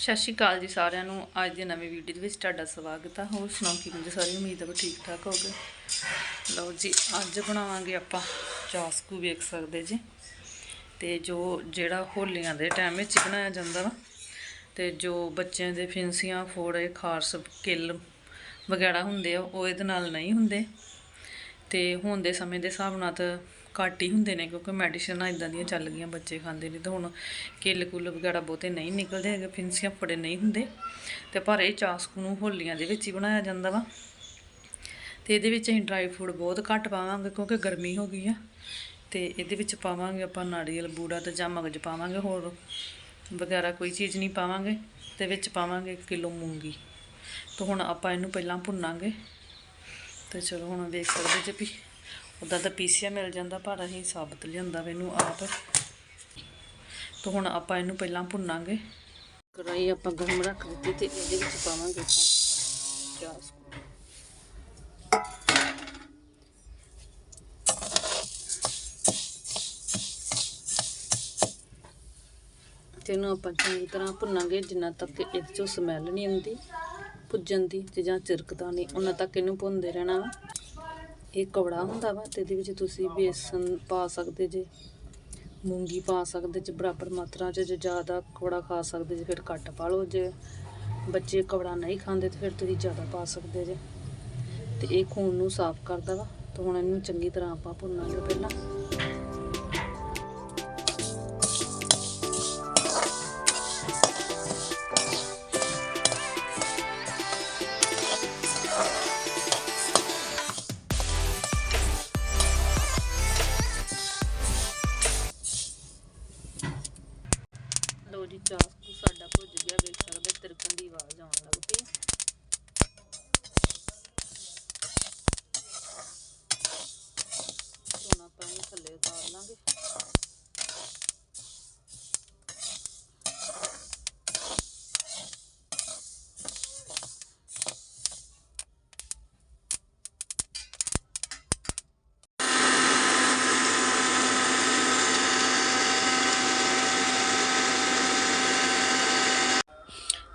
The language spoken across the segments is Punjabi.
ਸਤਿ ਸ਼੍ਰੀ ਅਕਾਲ ਜੀ ਸਾਰਿਆਂ ਨੂੰ। ਅੱਜ ਦੀ ਨਵੀਂ ਵੀਡੀਓ ਦੇ ਵਿੱਚ ਤੁਹਾਡਾ ਸਵਾਗਤ ਆ। ਹੋਰ ਸੁਣਾਓ ਕਿਵੇਂ ਜੀ ਸਾਰੀ ਉਮੀਦ ਆ ਕਿ ਠੀਕ ਠਾਕ ਹੋਗੇ ਲਓ ਜੀ, ਅੱਜ ਬਣਾਵਾਂਗੇ ਆਪਾਂ ਚਾਸਕੂ ਵੇਖ ਸਕਦੇ ਜੀ। ਤੇ ਜੋ ਜਿਹੜਾ ਹੋਲੀਆਂ ਦੇ ਟਾਈਮ ਵਿੱਚ ਬਣਾਇਆ ਜਾਂਦਾ ਵਾ। ਤੇ ਜੋ ਬੱਚਿਆਂ ਦੇ ਫਿੰਸੀਆਂ, ਫੋੜੇ, ਖਾਰਸ, ਕਿੱਲ ਵਗੈਰਾ ਹੁੰਦੇ ਆ, ਉਹ ਇਹਦੇ ਨਾਲ ਨਹੀਂ ਹੁੰਦੇ। ਤੇ ਹੁਣ ਦੇ ਸਮੇਂ ਦੇ ਹਿਸਾਬ ਨਾਲ ਤਾਂ ਘੱਟ ਹੀ ਹੁੰਦੇ ਨੇ ਕਿਉਂਕਿ ਮੈਡੀਸਨਾਂ ਇਦਾਂ ਦੀਆਂ ਚੱਲ ਗਈਆਂ ਬੱਚੇ ਖਾਂਦੇ ਨੇ। ਤਾਂ ਹੁਣ ਕਿੱਲ ਕੁੱਲ ਵਗੈਰਾ ਬਹੁਤੇ ਨਹੀਂ ਨਿਕਲਦੇ ਹੈਗੇ, ਫਿੰਸੀਆਂ ਫੜੇ ਨਹੀਂ ਹੁੰਦੇ। ਤੇ ਪਰ ਇਹ ਚਾਸਕੂ ਨੂੰ ਹੋਲੀਆਂ ਦੇ ਵਿੱਚ ਹੀ ਬਣਾਇਆ ਜਾਂਦਾ ਵਾ। ਤੇ ਇਹਦੇ ਵਿੱਚ ਅਸੀਂ ਡਰਾਈ ਫਰੂਟ ਬਹੁਤ ਘੱਟ ਪਾਵਾਂਗੇ ਕਿਉਂਕਿ ਗਰਮੀ ਹੋ ਗਈ ਆ। ਤੇ ਇਹਦੇ ਵਿੱਚ ਪਾਵਾਂਗੇ ਆਪਾਂ ਨਾਰੀਅਲ ਬੂੜਾ ਤੇ ਜਾਂ ਮਗਜ ਪਾਵਾਂਗੇ ਹੋਰ ਵਗੈਰਾ ਕੋਈ ਚੀਜ਼ ਨਹੀਂ ਪਾਵਾਂਗੇ। ਤੇ ਵਿੱਚ ਪਾਵਾਂਗੇ ਕਿਲੋ ਮੂੰਗੀ। ਤਾਂ ਹੁਣ ਆਪਾਂ ਇਹਨੂੰ ਪਹਿਲਾਂ ਭੁੰਨਾਂਗੇ। ਤੇ ਚਲੋ ਹੁਣ ਵੇਖ ਸਕਦੇ ਜੇ ਵੀ ਉੱਦਾਂ ਤਾਂ ਪੀਸਿਆ ਮਿਲ ਜਾਂਦਾ, ਪਰ ਅਸੀਂ ਸਾਬਤ ਲਿਆਂਦਾ ਵਾ ਇਹਨੂੰ ਆਪ। ਤਾਂ ਹੁਣ ਆਪਾਂ ਇਹਨੂੰ ਪਹਿਲਾਂ ਭੁੰਨਾਂਗੇ। ਕੜਾਈ ਆਪਾਂ ਗਰਮ ਰੱਖ ਦਿੱਤੀ ਤੇ ਇਹਦੇ ਵਿੱਚ ਪਾਵਾਂਗੇ ਪਿਆਜ਼। ਤੇ ਇਹਨੂੰ ਆਪਾਂ ਚੰਗੀ ਤਰ੍ਹਾਂ ਭੁੰਨਾਂਗੇ, ਜਿੰਨਾ ਤੱਕ ਇਹਦੇ ਚੋਂ ਸਮੈਲ ਨਹੀਂ ਆਉਂਦੀ, ਭੁੱਜਣ ਦੀ ਤੇ ਜਾਂ ਚਿਰਕਦਾ ਨਹੀਂ ਉਹਨਾਂ ਤੱਕ ਇਹਨੂੰ ਭੁੰਨਦੇ ਰਹਿਣਾ। ਵਾ ਇਹ ਕਵੜਾ ਹੁੰਦਾ ਵਾ ਤੇ ਇਹਦੇ ਵਿੱਚ ਤੁਸੀਂ ਬੇਸਨ ਪਾ ਸਕਦੇ ਜੇ, ਮੂੰਗੀ ਪਾ ਸਕਦੇ ਜੇ, ਬਰਾਬਰ ਮਾਤਰਾ 'ਚ ਜੇ ਜ਼ਿਆਦਾ ਕਵੜਾ ਖਾ ਸਕਦੇ ਜੇ, ਫਿਰ ਘੱਟ ਪਾ ਲਓ ਜੇ। ਬੱਚੇ ਕਵੜਾ ਨਹੀਂ ਖਾਂਦੇ ਤੇ ਫਿਰ ਤੁਸੀਂ ਜ਼ਿਆਦਾ ਪਾ ਸਕਦੇ ਜੇ। ਤੇ ਇਹ ਖੂਨ ਨੂੰ ਸਾਫ਼ ਕਰਦਾ ਵਾ ਤਾਂ ਹੁਣ ਇਹਨੂੰ ਚੰਗੀ ਤਰ੍ਹਾਂ ਆਪਾਂ ਭੁੰਨਾਂਗੇ ਪਹਿਲਾਂ।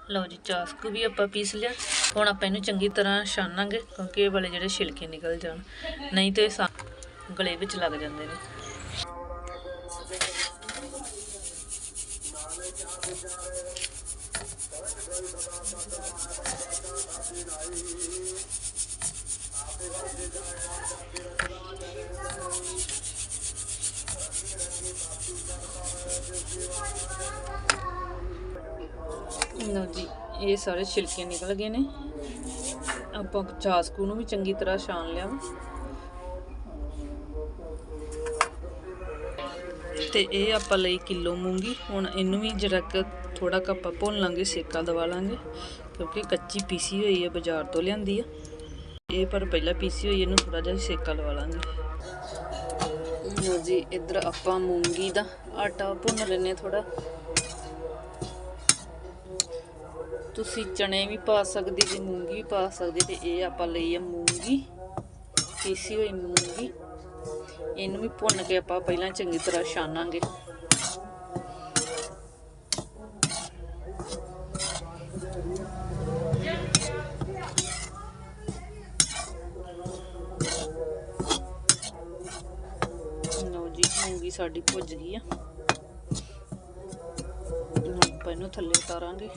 ਲਓ ਜੀ, ਚਾਸਕੂ ਵੀ ਆਪਾਂ ਪੀਸ ਲਿਆ। ਹੁਣ ਆਪਾਂ ਇਹਨੂੰ ਚੰਗੀ ਤਰ੍ਹਾਂ ਛਾਨਾਂਗੇ, ਕਿਉਂਕਿ ਇਹ ਵਾਲੇ ਜਿਹੜੇ ਛਿਲਕੇ ਨਿਕਲ ਜਾਣ। ਨਹੀਂ ਤੇ ਇਹ ਸਾ- ਗਲੇ ਵਿੱਚ ਲੱਗ ਜਾਂਦੇ ਨੇ। ਲਓ ਜੀ, ਇਹ ਸਾਰੇ ਛਿਲਕੇ ਨਿਕਲ ਗਏ ਨੇ। ਆਪਾਂ ਚਾਸਕੂ ਨੂੰ ਵੀ ਚੰਗੀ ਤਰ੍ਹਾਂ ਛਾਣ ਲਿਆ। ਤੇ ਇਹ ਆਪਾਂ ਲਈ ਕਿਲੋ ਮੂੰਗੀ। ਹੁਣ ਇਹਨੂੰ ਵੀ ਜਰਾ ਕੁ ਥੋੜਾ ਕੁ ਆਪਾਂ ਭੁੰਨ ਲਾਂਗੇ, ਸੇਕਾ ਦਵਾ ਲਾਂਗੇ, ਕਿਉਂਕਿ ਕੱਚੀ ਪੀਸੀ ਹੋਈ ਹੈ, ਬਾਜ਼ਾਰ ਤੋਂ ਲਿਆਂਦੀ ਆ। ਇਹ ਪਰ ਪਹਿਲਾਂ ਪੀਸੀ ਹੋਈ, ਇਹਨੂੰ ਥੋੜਾ ਜਿਹਾ ਸੇਕਾ ਲਵਾ ਲਾਂਗੇ। ਲਓ ਜੀ, ਇੱਧਰ ਆਪਾਂ ਮੂੰਗੀ ਦਾ ਆਟਾ ਭੁੰਨ ਲੈਨੇ ਥੋੜਾ ਤੁਸੀਂ ਚਣੇ ਵੀ ਪਾ ਸਕਦੇ ਤੇ ਮੂੰਗੀ ਵੀ ਪਾ ਸਕਦੇ ਤੇ ਇਹ ਆਪਾਂ ਲਈ ਆ ਮੂੰਗੀ, ਪੀਸੀ ਹੋਈ ਮੂੰਗੀ। ਇਹਨੂੰ ਵੀ ਭੁੰਨ ਕੇ ਆਪਾਂ ਪਹਿਲਾਂ ਚੰਗੀ ਤਰ੍ਹਾਂ ਛਾਨਾਂਗੇ। ਲਓ ਜੀ, ਮੂੰਗੀ ਸਾਡੀ ਭੁੱਜ ਗਈ ਆ। ਆਪਾਂ ਇਹਨੂੰ ਥੱਲੇ ਉਤਾਰਾਂਗੇ।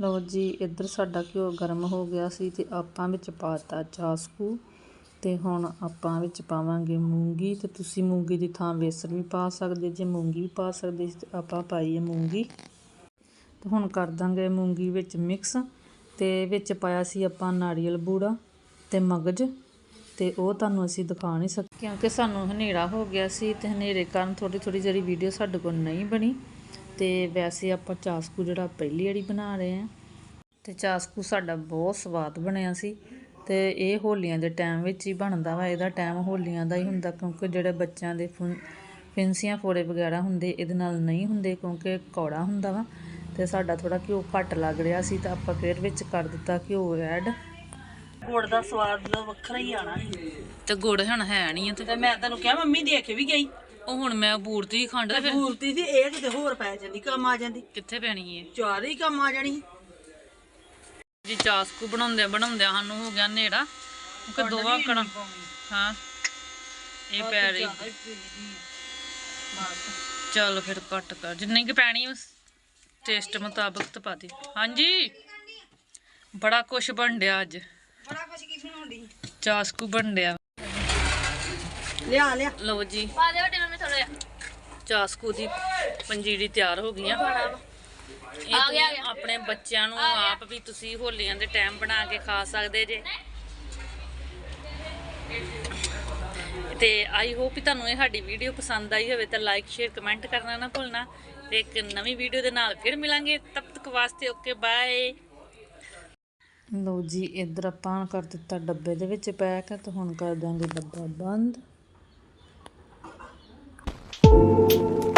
ਲਓ ਜੀ, ਇੱਧਰ ਸਾਡਾ ਘਿਓ ਗਰਮ ਹੋ ਗਿਆ ਸੀ ਤੇ ਆਪਾਂ ਵਿੱਚ ਪਾਤਾ ਚਾਸਕੂ ਤੇ ਹੁਣ ਆਪਾਂ ਵਿੱਚ ਪਾਵਾਂਗੇ ਮੂੰਗੀ ਤੇ ਤੁਸੀਂ ਮੂੰਗੀ ਦੀ ਥਾਂ ਵੇਸਣ ਵੀ ਪਾ ਸਕਦੇ ਜੇ ਮੂੰਗੀ ਵੀ ਪਾ ਸਕਦੇ ਸੀ ਤੇ ਆਪਾਂ ਪਾਈ ਹੈ ਮੂੰਗੀ। ਤੇ ਹੁਣ ਕਰ ਦਾਂਗੇ ਮੂੰਗੀ ਵਿੱਚ ਮਿਕਸ ਤੇ ਵਿੱਚ ਪਾਇਆ ਸੀ ਆਪਾਂ ਨਾਰੀਅਲ ਬੂੜਾ ਤੇ ਮਗਜ ਤੇ ਉਹ ਤੁਹਾਨੂੰ ਅਸੀਂ ਦਿਖਾ ਨਹੀਂ ਸਕ, ਕਿਉਂਕਿ ਸਾਨੂੰ ਹਨੇਰਾ ਹੋ ਗਿਆ ਸੀ ਤੇ ਹਨੇਰੇ ਕਾਰਨ ਥੋੜੀ ਥੋੜੀ ਜਿਹੜੀ ਵੀਡੀਓ ਸਾਡੇ ਕੋਲ ਨਹੀਂ ਬਣੀ। ਤੇ ਵੈਸੇ ਆਪਾਂ ਚਾਸਕੂ ਜਿਹੜਾ ਪਹਿਲੀ ਵਾਰੀ ਬਣਾ ਰਹੇ ਆ ਤੇ ਚਾਸਕੂ ਸਾਡਾ ਬਹੁਤ ਸਵਾਦ ਬਣਿਆ ਸੀ ਤੇ ਇਹ ਹੋਲੀਆਂ ਦੇ ਟਾਈਮ ਵਿੱਚ ਹੀ ਬਣਦਾ ਵਾ। ਇਹਦਾ ਟਾਈਮ ਹੋਲੀਆਂ ਦਾ ਹੀ ਹੁੰਦਾ ਕਿਉਂਕਿ ਜਿਹੜੇ ਬੱਚਿਆਂ ਦੇ ਫਿੰਸੀਆਂ ਫੋੜੇ ਵਗੈਰਾ ਹੁੰਦੇ ਇਹਦੇ ਨਾਲ ਨਹੀਂ ਹੁੰਦੇ ਕਿਉਂਕਿ ਕੌੜਾ ਹੁੰਦਾ ਵਾ। ਤੇ ਸਾਡਾ ਥੋੜਾ ਘਿਓ ਘੱਟ ਲੱਗ ਰਿਹਾ ਸੀ ਤਾਂ ਆਪਾਂ ਫਿਰ ਵਿੱਚ ਕਰ ਦਿੱਤਾ ਘਿਓ ਐਡ ਗੁੜ ਦਾ ਸਵਾਦ ਵੱਖਰਾ ਹੀ ਆਣਾ ਤੇ ਗੁੜ ਹੁਣ ਹੈ ਨਹੀਂ ਤੇ ਮੈਂ ਤੈਨੂੰ ਕਿਹਾ ਮੰਮੀ ਦੇ ਕੇ ਵੀ ਗਈ। ਉਹ ਹੁਣ ਮੈਂ ਬੂਰਤੀ ਖੰਡ ਤੇ ਫਿਰ ਪੂਰਤੀ ਦੀ ਇਹ ਕਿਤੇ ਹੋਰ ਪੈ ਜਾਂਦੀ ਕੰਮ ਆ ਜਾਂਦੀ। ਕਿੱਥੇ ਪੈਣੀ ਏ? ਚਾਰੇ ਹੀ ਕੰਮ ਆ ਜਾਣੀ ਜੀ ਚਾਸਕੂ ਬਣਾਉਂਦੇ ਬਣਾਉਂਦੇ ਸਾਨੂੰ ਹੋ ਗਿਆ ਨੇੜਾ। ਕਿ ਦੋਵਾ ਕਣਾ ਹਾਂ। ਇਹ ਪੈ ਰਹੀ। ਚੱਲ ਫਿਰ ਕੱਟ ਕਰ। ਜਿੰਨੀ ਕਿ ਪੈਣੀ ਉਸ ਟੇਸਟ ਮੁਤਾਬਕ ਤਾਂ ਪਾ ਦੇ। ਹਾਂਜੀ। ਬੜਾ ਕੁਛ ਬਣ ਡਿਆ ਅੱਜ। ਬੜਾ ਕੁਛ ਕੀ ਬਣਾਉਂਦੀ ਚਾਸਕੂ ਬਣ ਡਿਆ। ਲਿਆ ਲਿਆ। ਲਓ ਜੀ। ਪਾ ਦੇ ਵੱਡੇ ਚਾਸਕੂ ਦੀ ਪੰਜੀਰੀ ਤਿਆਰ ਹੋ ਗਈਆਂ। ਇਹ ਆ ਗਿਆ, ਆ ਗਿਆ। ਆਪਣੇ ਬੱਚਿਆਂ ਨੂੰ ਆਪ ਵੀ ਤੁਸੀਂ ਹੋਲੀਆਂ ਦੇ ਟਾਈਮ ਬਣਾ ਕੇ ਖਾ ਸਕਦੇ ਜੇ। ਤੇ ਆਈ ਹੋਪ ਕਿ ਤੁਹਾਨੂੰ ਇਹ ਸਾਡੀ ਵੀਡੀਓ ਪਸੰਦ ਆਈ ਹੋਵੇ ਤਾਂ ਲਾਈਕ ਸ਼ੇਅਰ ਕਮੈਂਟ ਕਰਨਾ ਨਾ ਭੁੱਲਣਾ। ਤੇ ਇੱਕ ਨਵੀਂ ਵੀਡੀਓ ਦੇ ਨਾਲ ਫਿਰ ਮਿਲਾਂਗੇ। ਤਬ ਤੱਕ ਵਾਸਤੇ ਓਕੇ ਬਾਏ ਲਓ ਜੀ ਇੱਧਰ ਆਪਾਂ ਕਰ ਦਿੱਤਾ ਡੱਬੇ ਦੇ ਵਿੱਚ ਪੈਕ। ਤੇ ਹੁਣ ਕਰ ਦਾਂਗੇ ਡੱਬਾ ਬੰਦ। Thank you.